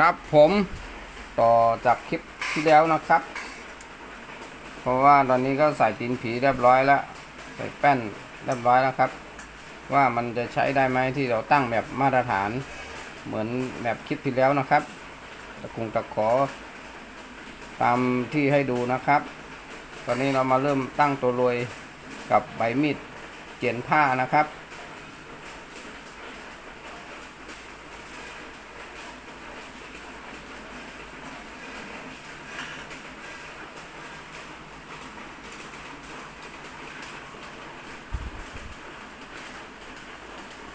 ครับผมต่อจากคลิปที่แล้วนะครับ เพราะว่าตอนนี้ก็ใส่ตีนผีเรียบร้อยแล้ว ใส่แป้นเรียบร้อยแล้วครับ ว่ามันจะใช้ได้ไหมที่เราตั้งแบบมาตรฐาน เหมือนแบบคลิปที่แล้วนะครับตะกุงตะขอ ตามที่ให้ดูนะครับ ตอนนี้เรามาเริ่มตั้งตัวรวยกับใบมีดเจียนผ้านะครับ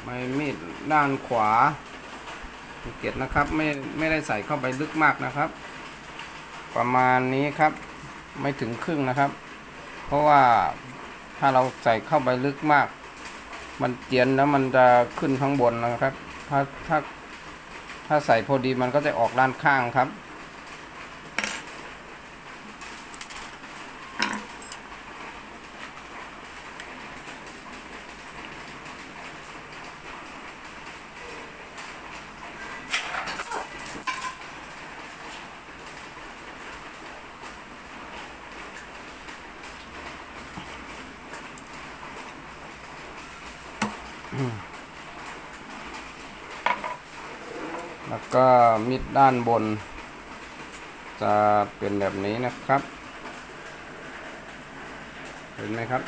ใบมี ด้านขวาสังเกตนะครับไม่ไม่ได้ใส่เข้าไปลึกมากนะครับ ประมาณนี้ครับไม่ถึงครึ่งนะครับ เพราะว่าถ้าเราใส่เข้าไปลึกมาก มันเจียนแล้วมันจะขึ้นข้างบนนะครับ ถ้าถ้าถ้าใส่พอดีมันก็จะออกด้านข้างครับ ก็มิดด้านบน จะเป็นแบบนี้นะครับ เห็นไหมครับ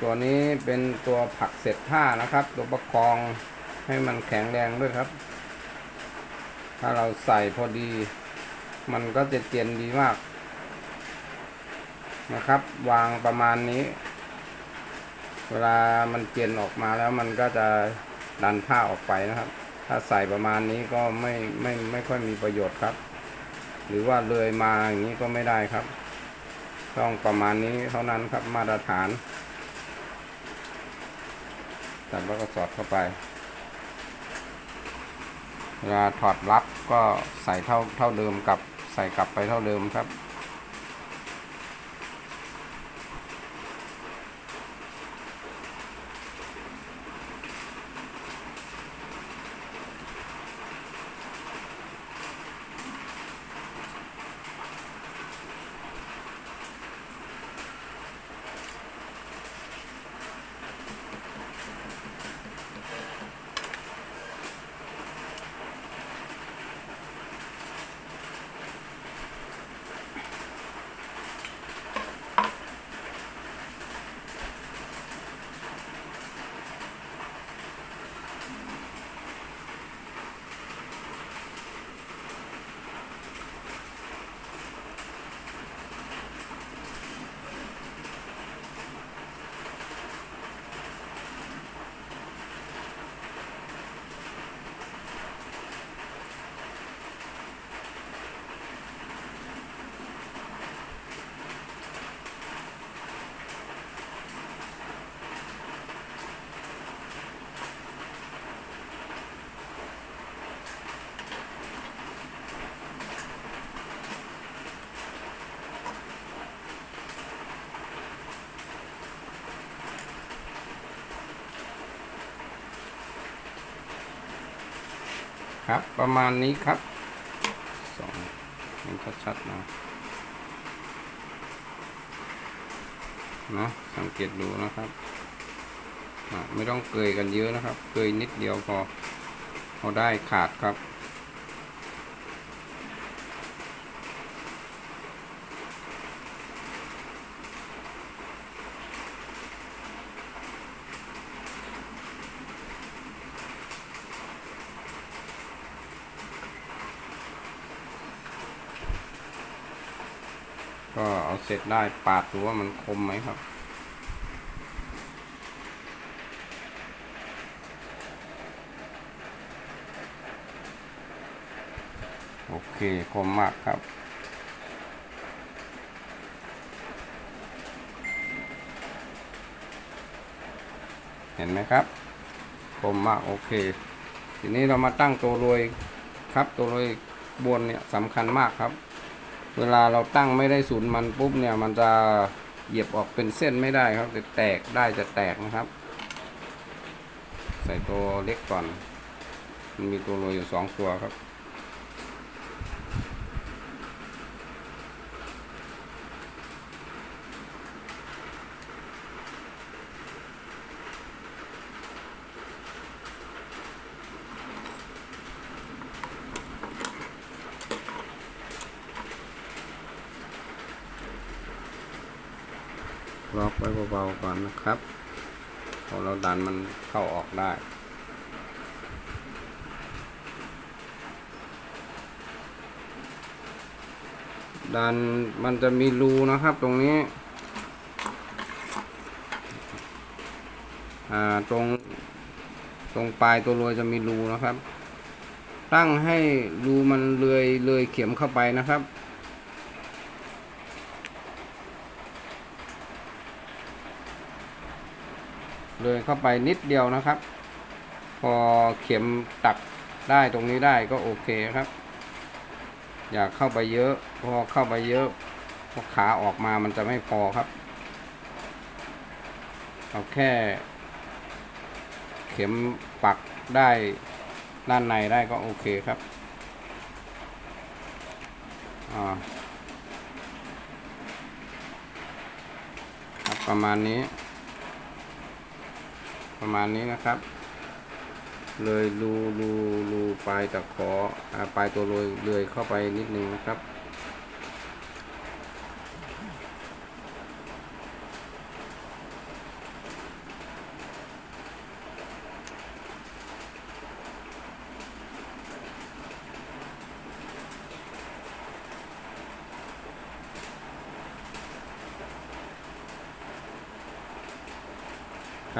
ตัวนี้เป็นตัวผักเสร็จผ้านะครับ ตัวประคองให้มันแข็งแรงด้วยครับ ถ้าเราใส่พอดี มันก็จะเจียนดีมาก นะครับ วางประมาณนี้ เวลามันเจียนออกมาแล้วมันก็จะดันผ้าออกไปนะครับ ถ้าใส่ประมาณนี้ก็ไม่ไม่ไม่ค่อยมีประโยชน์ครับ หรือว่าเลยมาอย่างนี้ก็ไม่ได้ครับ ต้องประมาณนี้เท่านั้นครับมาตรฐานจับแล้วก็สอดเข้าไปเวลาถอดลับก็ใส่เท่าเท่าเดิมกับใส่กลับไปเท่าเดิมครับ ครับ ประมาณนี้ครับสองเห็นชัดๆนะนะสังเกตดูนะครับไม่ต้องเกยกันเยอะนะครับ เกยนิดเดียวพอพอได้ขาดครับ เสร็จได้ปาดดูว่ามันคมไหมครับ โอเคคมมากครับเห็นไหมครับคมมากโอเค ทีนี้เรามาตั้งตัวรวยครับตัวรวยบนเนี่ยสำคัญมากครับ เวลาเราตั้งไม่ได้ศูนย์มันปุ๊บเนี่ย มันจะเหยียบออกเป็นเส้นไม่ได้ครับจะแตกได้จะแตกนะครับ ใส่ตัวเล็กก่อน มันมีตัวโรยอยู่สองตัวครับ ล็อกไว้เบาๆก่อ นะครับพอเราดันมันเข้าออกได้ดันมันจะมีรูนะครับตรงนี้ อ่าตรงตรงปลายตัวรวยจะมีรูนะครับ ตั้งให้รูมันเลยเลื่ยเข็มเข้าไปนะครับ เลยเข้าไปนิดเดียวนะครับ พอเข็มตักได้ตรงนี้ได้ก็โอเคครับ อย่าเข้าไปเยอะพอเข้าไปเยอะพอขาออกมามันจะไม่พอครับเอาแค่ เข็มปักได้ด้านในได้ก็โอเคครับอ่าประมาณนี้ ประมาณนี้นะครับ เลยรูรูรูปลายตะขออปลายตัวเลยเลยเข้าไปนิดนึงนะครับ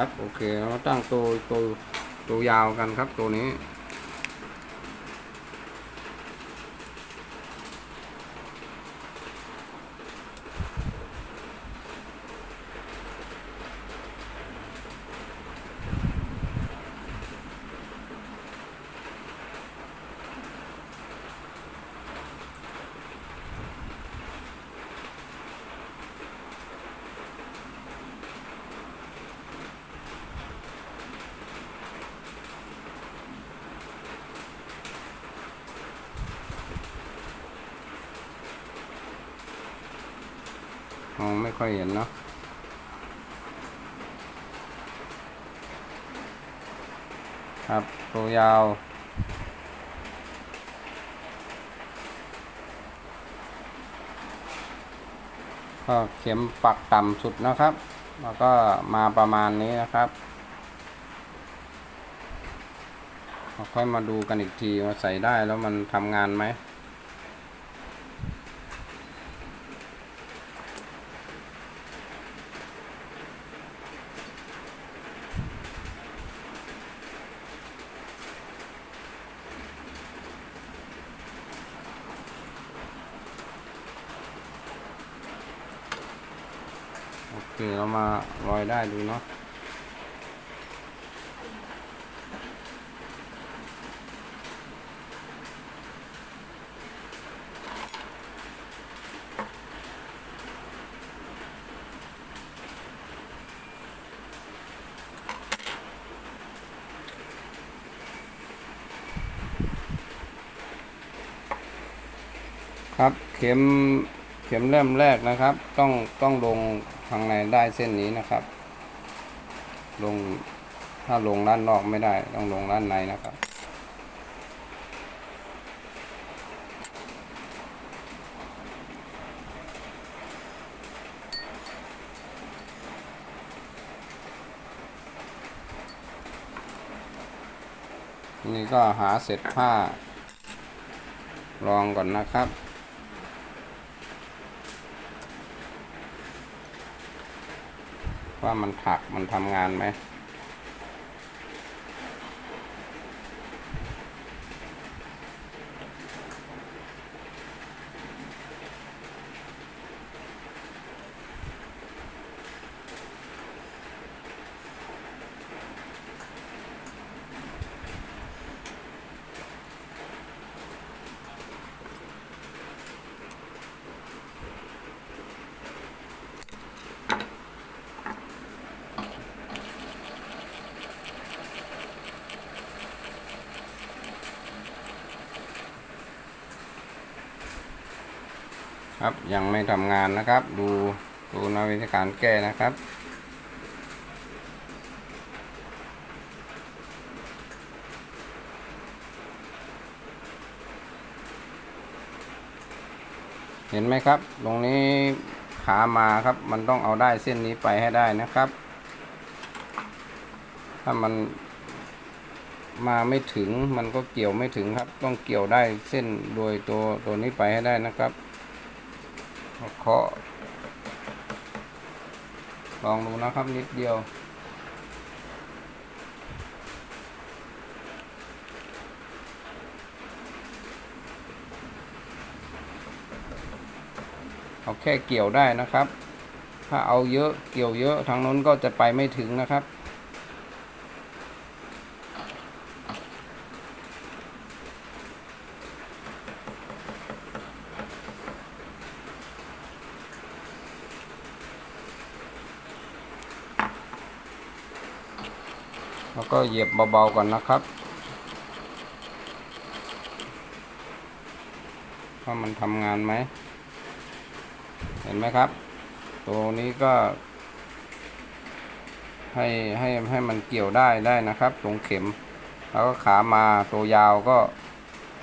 ครับ โอเคเราตั้งตัวตัวตัวยาวกันครับตัวนี้ มองไม่ค่อยเห็นเนาะครับตัวยาว ก็เข็มปักต่ำสุดนะครับ แล้วก็มาประมาณนี้นะครับค่อยมาดูกันอีกทีว่าใส่ได้แล้วมันทำงานไหม โอเค เรามาลอย ได้ดูเนาะครับเข็มเข็มเริ่มแรกนะครับ ต้องต้องลงข้างในได้เส้นนี้นะครับ ลงถ้าลงด้านนอกไม่ได้ ต้องลงด้านในนะครับ นี่ก็หาเสร็จผ้าลองก่อนนะครับ ว่ามันถักมันทำงานไหม ครับยังไม่ทำงานนะครับ ดูดูนวิธีการแก้นะครับเห็นไหมครับ ตรงนี้ขามาครับ มันต้องเอาได้เส้นนี้ไปให้ได้นะครับ ถ้ามันมาไม่ถึงมันก็เกี่ยวไม่ถึงครับ ต้องเกี่ยวได้เส้นโดยตัวตัวนี้ไปให้ได้นะครับ เคาะลองดูนะครับนิดเดียว เอาแค่เกี่ยวได้นะครับ ถ้าเอาเยอะเกี่ยวเยอะทางโน้นก็จะไปไม่ถึงนะครับ แล้วก็เหยียบเบาๆก่อนนะครับว่ามันทำงานไหม เห็นไหมครับ ตัวนี้ก็ ให้ให้ให้มันเกี่ยวได้ได้นะครับ ตรงเข็ม แล้วก็ขามาตัวยาวก็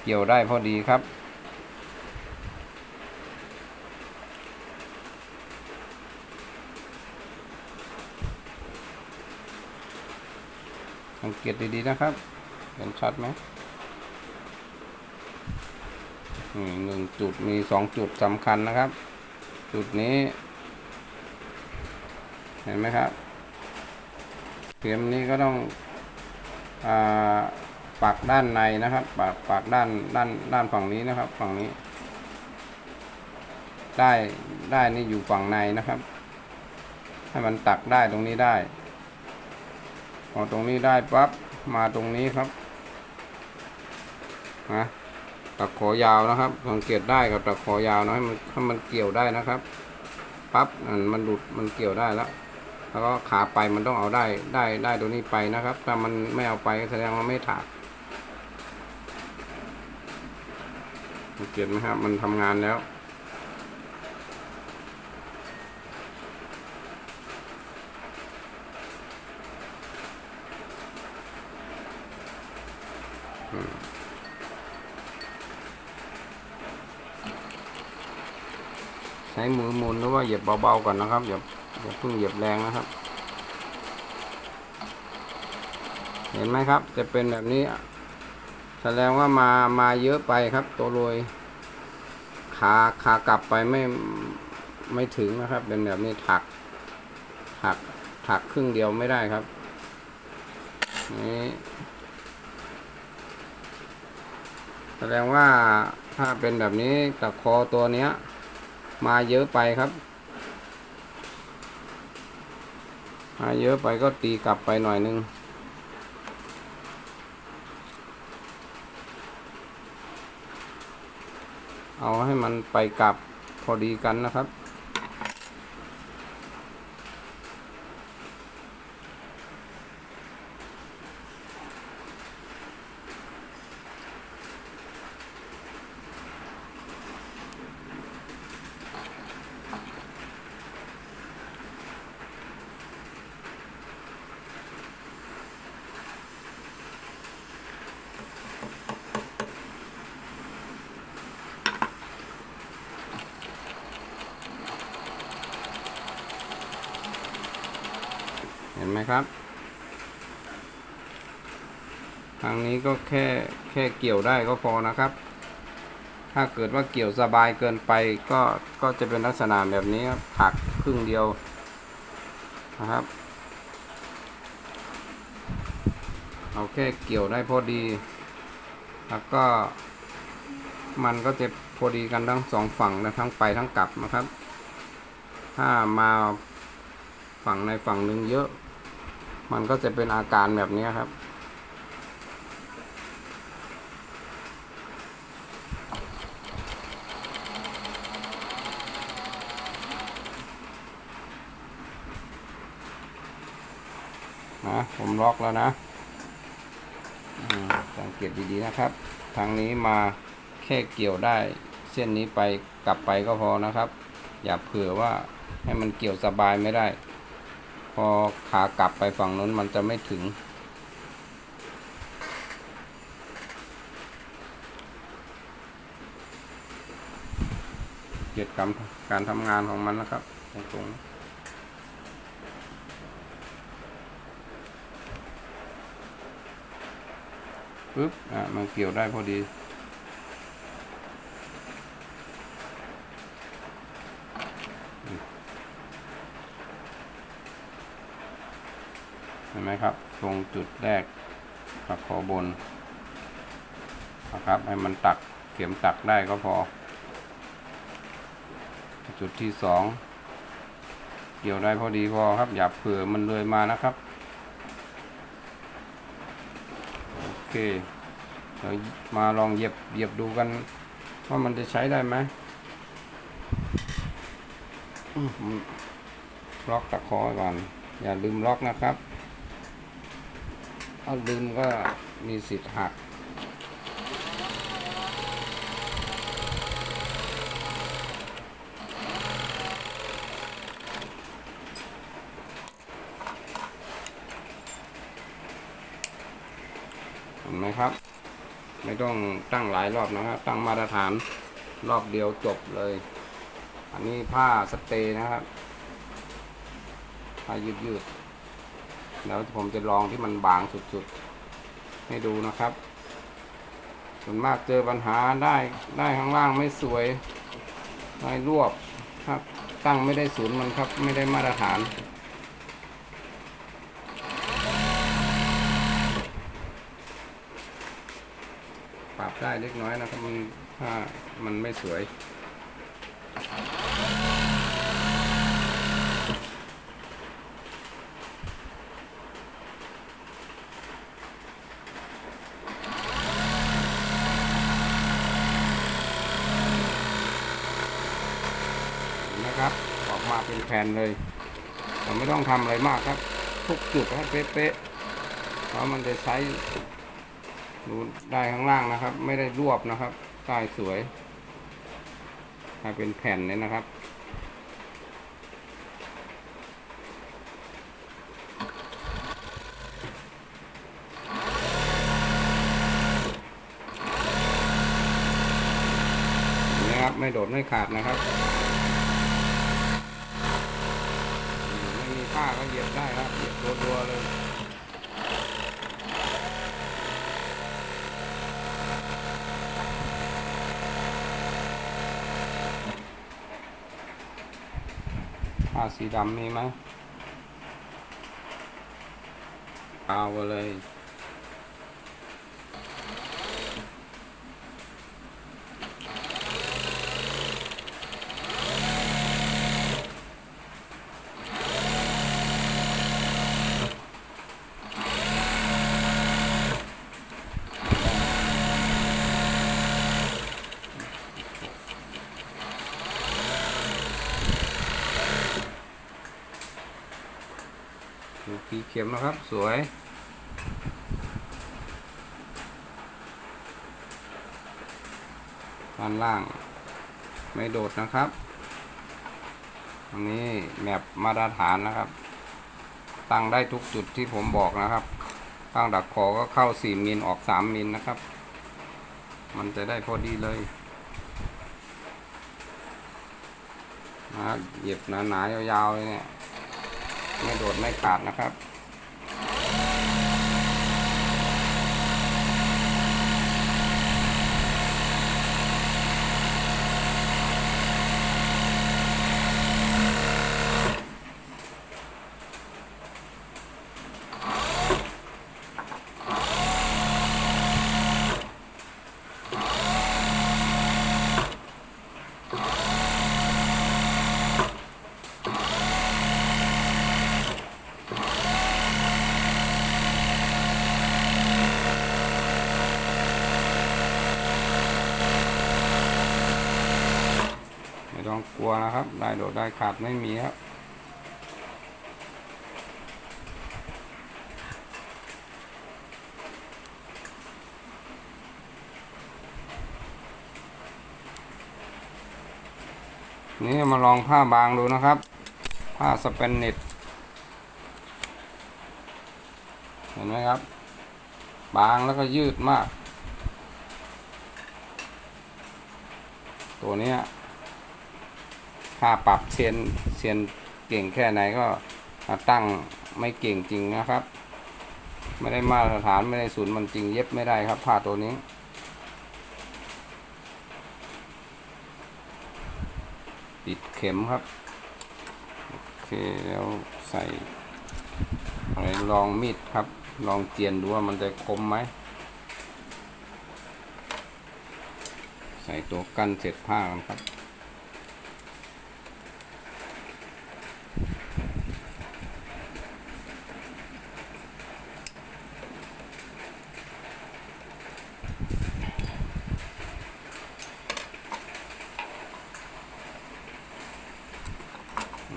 เกี่ยวได้พอดีครับ เกตดีๆนะครับ เห็นชัดไหมหนึ่งจุดมีสองจุดสำคัญนะครับ จุดนี้ เห็นไหมครับเข็มนี้ก็ต้องอปักด้านในนะครับปักปักด้านด้านด้านฝั่งนี้นะครับ ฝั่งนี้ ได้ได้นี่อยู่ฝั่งในนะครับ ให้มันตักได้ตรงนี้ได้ พอตรงนี้ได้ปั๊บมาตรงนี้ครับนะตะขอยาวนะครับ สังเกตได้กับตะขอยาวนะให้มันให้มันเกี่ยวได้นะครับปั๊บนั่นมันหลุดมันเกี่ยวได้แล้ว แล้วก็ขาไปมันต้องเอาได้ได้ได้ตัวนี้ไปนะครับ ถ้ามันไม่เอาไปแสดงว่าไม่ถากสังเกตไหมครับ มันทำงานแล้ว ช้มือมุนหรือว่าเหยียบเบาๆก่อนนะครับอย่าอย่าเพิ่งเหยียบแรงนะครับ เห็นไหมครับ จะเป็นแบบนี้แสดงว่ามามาเยอะไปครับ ตัวโรยขาขากลับไปไม่ไม่ถึงนะครับ เป็นแบบนี้ถัก ถักถักครึ่งเดียวไม่ได้ครับนี่แสดงว่าถ้าเป็นแบบนี้ตะคอตัวเนี้ย มาเยอะไปครับ มาเยอะไปก็ตีกลับไปหน่อยนึงเอาให้มันไปกลับพอดีกันนะครับ เห็ นไหมครับ ทางนี้ก็แค่แค่เกี่ยวได้ก็พอนะครับ ถ้าเกิดว่าเกี่ยวสบายเกินไปก็ก็จะเป็นลักษณะแบบนี้ครับผักครึ่งเดียวนะครับ เอาแค่เกี่ยวได้พอดี แล้วก็มันก็จะพอดีกันทั้งสองฝั่งและทั้งไปทั้งกลับนะครับ ถ้ามาฝั่งในฝั่งหนึ่งเยอะ มันก็จะเป็นอาการแบบนี้ครับ นะ ผมล็อกแล้วนะสังเกตดีๆนะครับ ทางนี้มาแค่เกี่ยวได้เส้นนี้ไปกลับไปก็พอนะครับ อย่าเผื่อว่าให้มันเกี่ยวสบายไม่ได้ พอขากลับไปฝั่งนู้นมันจะไม่ถึง เกียรติกรรมการทำงานของมันนะครับ ตรงๆปึ๊บ อะ มันเกี่ยวได้พอดี เห็น ไหมครับ ตรงจุดแรกกับคอบนนะครับ ให้มันตักเข็มตักได้ก็พอ จุดที่สองเกี่ยวได้พอดีพอครับ อย่าเผื่อมันเลยมานะครับ โอเคเดี๋ยวมาลองเหยียบเหยียบดูกันว่ามันจะใช้ได้ไหมอืมล็อกตะขอไว้ก่อน อย่าลืมล็อกนะครับ ถ้าลืมก็มีสิทธิ์หัก เห็นไหมครับ ไม่ต้องตั้งหลายรอบนะครับ ตั้งมาตรฐานรอบเดียวจบเลย อันนี้ผ้าสเตย์นะครับผ้ายืดยืด แล้วผมจะลองที่มันบางสุดๆ ให้ดูนะครับ ส่วนมากเจอปัญหาได้ได้ข้างล่างไม่สวยไม่รวบครับ ตั้งไม่ได้ศูนย์มันครับ ไม่ได้มาตรฐานปรับได้เล็กน้อยนะครับมันถ้ามันไม่สวย นไหมครับ ออกมาเป็นแผ่นเลยเราไม่ต้องทำอะไรมากครับ ทุกจุดให้เป๊ะๆเพราะมันจะใช้ดูได้ข้างล่างนะครับ ไม่ได้รวบนะครับใต้สวยให้เป็นแผ่นเลยนะครับนี่ครับไม่โดดไม่ขาดนะครับอืมไม่มีผ้าก็ เหยียบได้ครับเหยียบตัวๆเลยผ้าสีดำมีไหมเอาไปเลย ดู็มนะครับ สวย ด้านล่าง ไม่โดดนะครับอันนี้แมปมาตรฐานนะครับ ตั้งได้ทุกจุดที่ผมบอกนะครับข้างดักคอก็เข้า 4 มิลออก 3 มิลนะครับ มันจะได้พอดีเลยนะเหยียบหนาๆยาวๆเลยเนี่ยไม่โดดไม่ขาดนะครับ ต้องกลัวนะครับได้โดดได้ขาดไม่มีครับนี่มาลองผ้าบางดูนะครับ ผ้าสเปนเน็ตเห็นไหมครับ บางแล้วก็ยืดมาก ตัวนี้ ค่าปรับเซียนเซียนเก่งแค่ไหนก็ตั้งไม่เก่งจริงนะครับ ไม่ได้มาตรฐานไม่ได้ศูนย์มันจริงเย็บไม่ได้ครับผ้าตัวนี้ติดเข็มครับ โอเคแล้วใส่อะไรลองมีดครับ ลองเจียนดูว่ามันจะคมไหม ใส่ตัวกั้นเสร็จผ้ากันครับ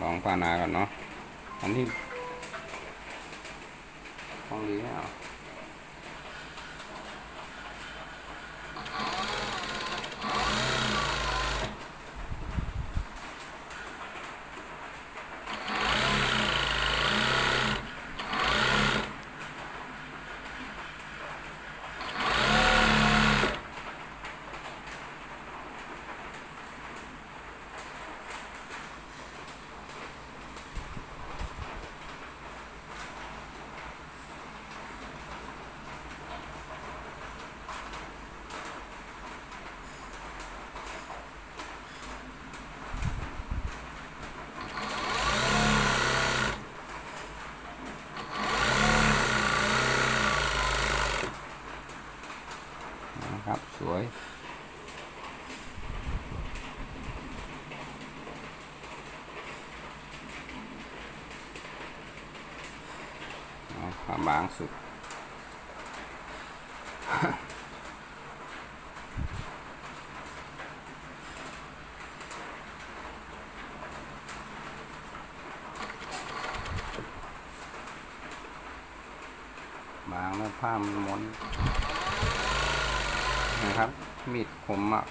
ลองปานาก่อนเนาะ อันนี้ต้องดีไม่เอานะครับ สวย เอาผ้า บางสุด บางแล้วผ้ามันม้วนนะครับ มีดคมอะ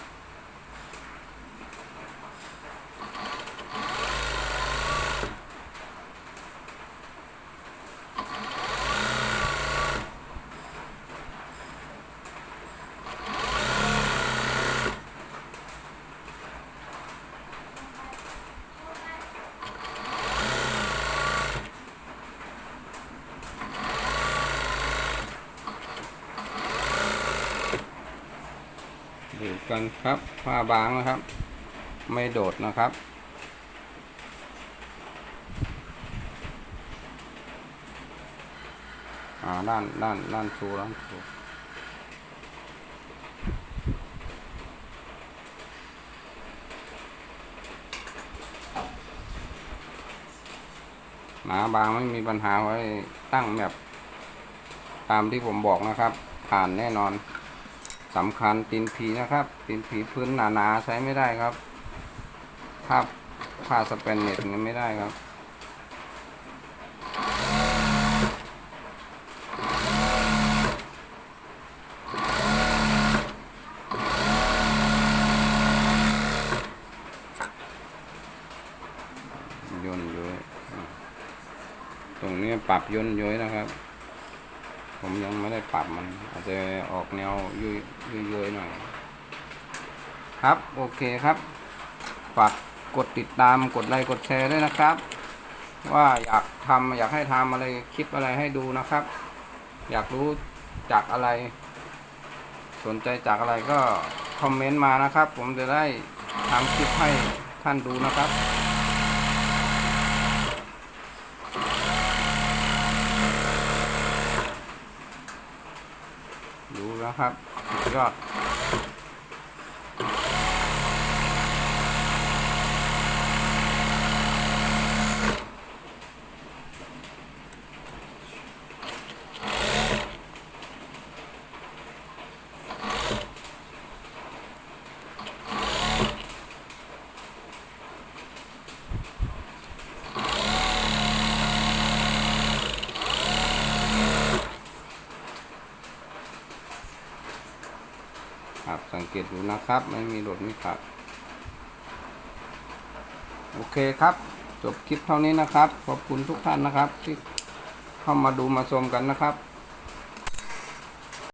ดู กันครับผ้าบางนะครับ ไม่โดดนะครับ อ่าด้านด้านด้านชูด้านชูหนาบางไม่มีปัญหาไว้ตั้งแบบตามที่ผมบอกนะครับ ผ่านแน่นอน สำคัญตีนผีนะครับตีนผีพื้นหนาๆใช้ไม่ได้ครับผ้าผ้าสเปนเน็ตนี่ไม่ได้ครับย่นย้อยตรงนี้ปรับย่นย้อยนะครับ ผมยังไม่ได้ปรับมัน อาจจะออกแนวยุยยุยยุยหน่อย ครับ โอเคครับ ฝากกดติดตามกดไลค์กดแชร์ด้วยนะครับ ว่าอยากทำอยากให้ทำอะไรคลิปอะไรให้ดูนะครับ อยากรู้จากอะไร สนใจจากอะไรก็คอมเมนต์มานะครับ ผมจะได้ทำคลิปให้ท่านดูนะครับ ดู นะครับ ก็ดยอดครับสังเกตดูนะ ครับ ไม่มีหลุดไม่ขาดโอเคครับ จบคลิปเท่านี้นะครับ ขอบคุณทุกท่านนะครับ ที่เข้ามาดูมาชมกันนะครับ